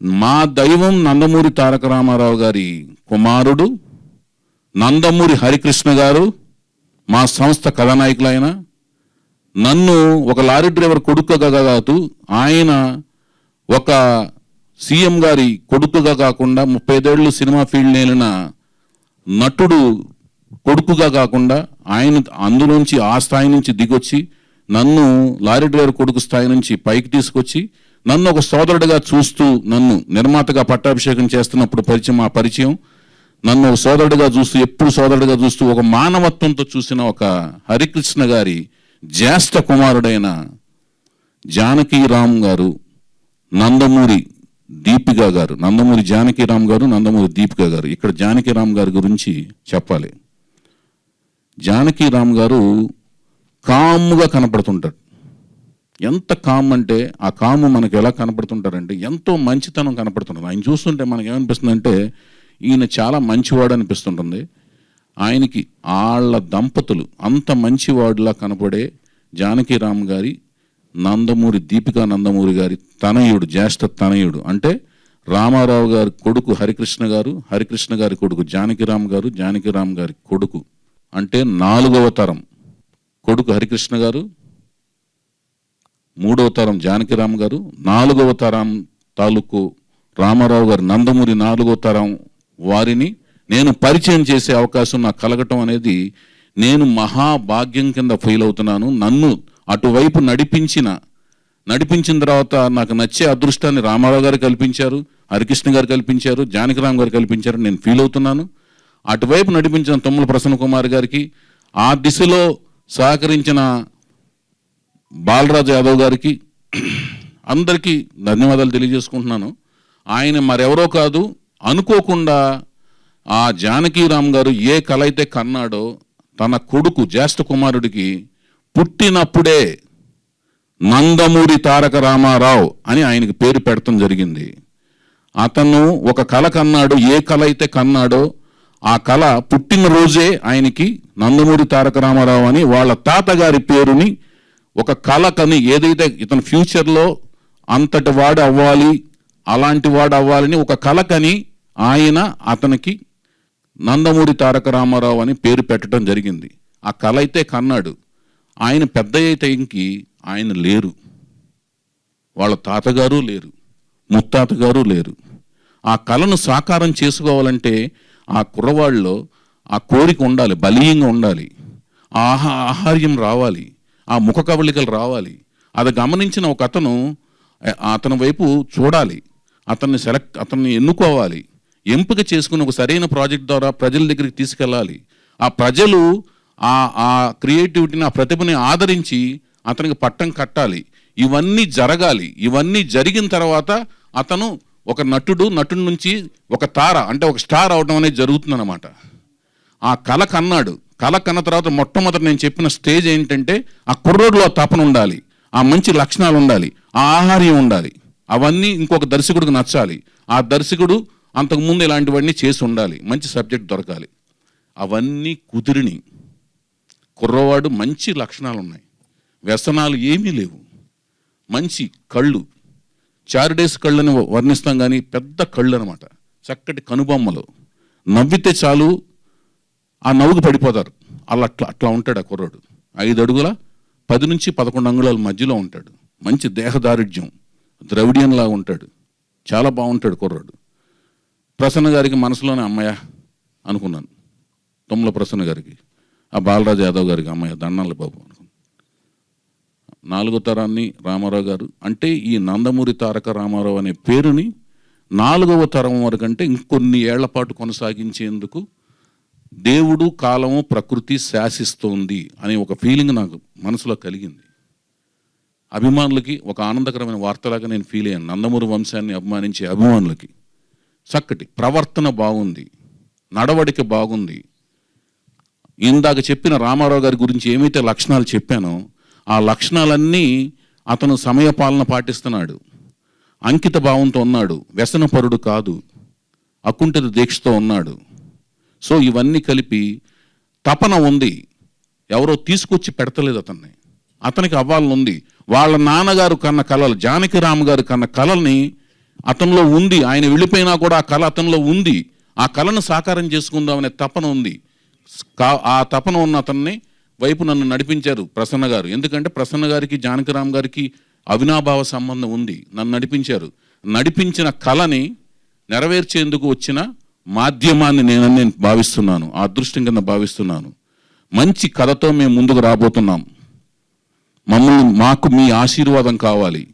మా దైవం నందమూరి తారక రామారావు గారి కుమారుడు నందమూరి హరికృష్ణ గారు మా సంస్థ కథానాయకులైన నన్ను ఒక లారీ డ్రైవర్ కొడుకుగా కాదు ఆయన ఒక సీఎం గారి కొడుకుగా కాకుండా ముప్పై ఐదేళ్ళు సినిమా ఫీల్డ్ నేలిన నటుడు కొడుకుగా కాకుండా ఆయన అందులోంచి ఆ స్థాయి నుంచి దిగొచ్చి నన్ను లారీ డ్రైవర్ కొడుకు స్థాయి నుంచి పైకి తీసుకొచ్చి నన్ను ఒక సోదరుడిగా చూస్తూ నన్ను నిర్మాతగా పట్టాభిషేకం చేస్తున్నప్పుడు పరిచయం ఆ పరిచయం నన్ను ఒక సోదరుడిగా చూస్తూ ఎప్పుడు సోదరుడిగా చూస్తూ ఒక మానవత్వంతో చూసిన ఒక హరికృష్ణ గారి జ్యేష్ఠ కుమారుడైన జానకీరామ్ గారు నందమూరి దీపిక గారు. నందమూరి జానకీరామ్ గారు నందమూరి దీపిక గారు. ఇక్కడ జానకీరామ్ గారి గురించి చెప్పాలి. జానకీరామ్ గారు కామ్గా కనపడుతుంటాడు. ఎంత కామ్ అంటే ఆ కాము మనకు ఎలా కనపడుతుంటారంటే ఎంతో మంచితనం కనపడుతుంటుంది ఆయన చూస్తుంటే మనకి ఏమనిపిస్తుందంటే ఈయన చాలా మంచివాడు అనిపిస్తుంటుంది. ఆయనకి వాళ్ళ దంపతులు అంత మంచివాడులా కనపడే జానకీరామ్ గారి నందమూరి దీపికా నందమూరి గారి తనయుడు జ్యేష్ఠ తనయుడు. అంటే రామారావు గారి కొడుకు హరికృష్ణ గారు హరికృష్ణ గారి కొడుకు జానకిరామ్ గారు జానకిరామ్ గారి కొడుకు. అంటే నాలుగవ తరం కొడుకు హరికృష్ణ గారు మూడవ తరం జానకిరామ్ గారు నాలుగవ తరం తాలూకు రామారావు గారు నందమూరి నాలుగవ తరం వారిని నేను పరిచయం చేసే అవకాశం నాకు కలగటం అనేది నేను మహాభాగ్యం కింద ఫెయిల్ అవుతున్నాను. నన్ను అటువైపు నడిపించిన నడిపించిన తర్వాత నాకు నచ్చే అదృష్టాన్ని రామారావు గారు కల్పించారు హరికృష్ణ గారు కల్పించారు జానకిరామ్ గారు కల్పించారు నేను ఫీల్ అవుతున్నాను. అటువైపు నడిపించిన తమ్ముల ప్రసన్న కుమార్ గారికి ఆ దిశలో సహకరించిన బాలరాజు యాదవ్ గారికి అందరికీ ధన్యవాదాలు తెలియజేసుకుంటున్నాను. ఆయన మరెవరో కాదు అనుకోకుండా ఆ జానకీరామ్ గారు ఏ కళ అయితే కన్నాడో తన కొడుకు జ్యేష్ఠ కుమారుడికి పుట్టినప్పుడే నందమూరి తారక రామారావు అని ఆయనకి పేరు పెడతాం జరిగింది. అతను ఒక కళ కన్నాడు ఏ కళ అయితే కన్నాడో ఆ కళ పుట్టినరోజే ఆయనకి నందమూరి తారక రామారావు అని వాళ్ళ తాతగారి పేరుని ఒక కళ కని ఏదైతే ఇతను ఫ్యూచర్లో అంతటి వాడు అవ్వాలి అలాంటి వాడు అవ్వాలని ఒక కళ కని ఆయన అతనికి నందమూరి తారక రామారావు అని పేరు పెట్టడం జరిగింది. ఆ కళ అయితే కన్నాడు. ఆయన పెద్ద అయితే ఇంకి ఆయన లేరు. వాళ్ళ తాతగారు లేరు. ముత్తాతగారు లేరు. ఆ కళను సాకారం చేసుకోవాలంటే ఆ కుర్రవాళ్ళలో ఆ కోరిక ఉండాలి బలీయంగా ఉండాలి. ఆహా ఆహార్యం రావాలి. ఆ ముఖ కవళికలు రావాలి. అది గమనించిన ఒక అతను అతని వైపు చూడాలి. అతన్ని సెలెక్ట్ అతన్ని ఎన్నుకోవాలి. ఎంపిక చేసుకుని ఒక సరైన ప్రాజెక్ట్ ద్వారా ప్రజల దగ్గరికి తీసుకెళ్ళాలి. ఆ ప్రజలు ఆ ఆ క్రియేటివిటీని ఆ ప్రతిభని ఆదరించి అతనికి పట్టం కట్టాలి. ఇవన్నీ జరగాలి. ఇవన్నీ జరిగిన తర్వాత అతను ఒక నటుడు నటుడి నుంచి ఒక తార అంటే ఒక స్టార్ అవడం అనేది జరుగుతుందన్నమాట. ఆ కళ కన్నాడు. కళ కన్న తర్వాత మొట్టమొదటి నేను చెప్పిన స్టేజ్ ఏంటంటే ఆ కుర్రోడ్లో తపన ఉండాలి. ఆ మంచి లక్షణాలు ఉండాలి. ఆ ఆహార్యం ఉండాలి. అవన్నీ ఇంకొక దర్శకుడికి నచ్చాలి. ఆ దర్శకుడు అంతకుముందు ఇలాంటివన్నీ చేసి ఉండాలి. మంచి సబ్జెక్ట్ దొరకాలి. అవన్నీ కుదిరిని. కుర్రవాడు మంచి లక్షణాలు ఉన్నాయి వ్యసనాలు ఏమీ లేవు. మంచి కళ్ళు. చారిడేస్ కళ్ళని వర్ణిస్తాం కానీ పెద్ద కళ్ళు అనమాట చక్కటి కనుబొమ్మలు. నవ్వితే చాలు ఆ నవ్వుకు పడిపోతారు. అలా అట్లా అట్లా ఉంటాడు ఆ కుర్రాడు. ఐదు అడుగుల పది నుంచి పదకొండు అంగుళాల మధ్యలో ఉంటాడు. మంచి దేహదారుఢ్యం ద్రవిడియన్లా ఉంటాడు. చాలా బాగుంటాడు కుర్రాడు. ప్రసన్న గారికి మనసులోనే అమ్మయ్య అనుకున్నాను. తొమ్మల ప్రసన్న గారికి ఆ బాలరాజు యాదవ్ గారికి అమ్మాయ దండాల బాబు అనుకున్నాను. నాలుగో తరాన్ని రామారావు గారు అంటే ఈ నందమూరి తారక రామారావు అనే పేరుని నాలుగవ తరం వరకు అంటే ఇంకొన్ని ఏళ్ళ పాటు కొనసాగించేందుకు దేవుడు కాలము ప్రకృతి శాసిస్తోంది అనే ఒక ఫీలింగ్ నాకు మనసులో కలిగింది. అభిమానులకి ఒక ఆనందకరమైన వార్తలాగా నేను ఫీల్ అయ్యాను. నందమూరి వంశాన్ని అభిమానించే అభిమానులకి. చక్కటి ప్రవర్తన బాగుంది. నడవడిక బాగుంది. ఇందాక చెప్పిన రామారావు గారి గురించి ఏమైతే లక్షణాలు చెప్పానో ఆ లక్షణాలన్నీ అతను సమయపాలన పాటిస్తున్నాడు. అంకిత భావంతో ఉన్నాడు. వ్యసనపరుడు కాదు. అకుంఠిత దీక్షతో ఉన్నాడు. సో ఇవన్నీ కలిపి తపన ఉంది. ఎవరో తీసుకొచ్చి పెడతలేదు అతన్ని. అతనికి అవ్వాలని ఉంది. వాళ్ళ నాన్నగారు కన్న కళలు జానకిరామ్ గారు కన్న కళల్ని అతనిలో ఉంది. ఆయన వెళ్ళిపోయినా కూడా ఆ కళ అతనిలో ఉంది. ఆ కళను సాకారం చేసుకుందామనే తపన ఉంది. కా- ఆ తపన ఉన్న అతన్ని వైపు నన్ను నడిపించారు ప్రసన్న గారు. ఎందుకంటే ప్రసన్న గారికి జానకిరామ్ గారికి అవినాభావ సంబంధం ఉంది. నన్ను నడిపించారు. నడిపించిన కళని నెరవేర్చేందుకు వచ్చిన మాధ్యమాన్ని నేను నేను భావిస్తున్నాను ఆ అదృష్టం కింద భావిస్తున్నాను. మంచి కథతో మేము ముందుకు రాబోతున్నాం. మమ్మల్ని మాకు మీ ఆశీర్వాదం కావాలి.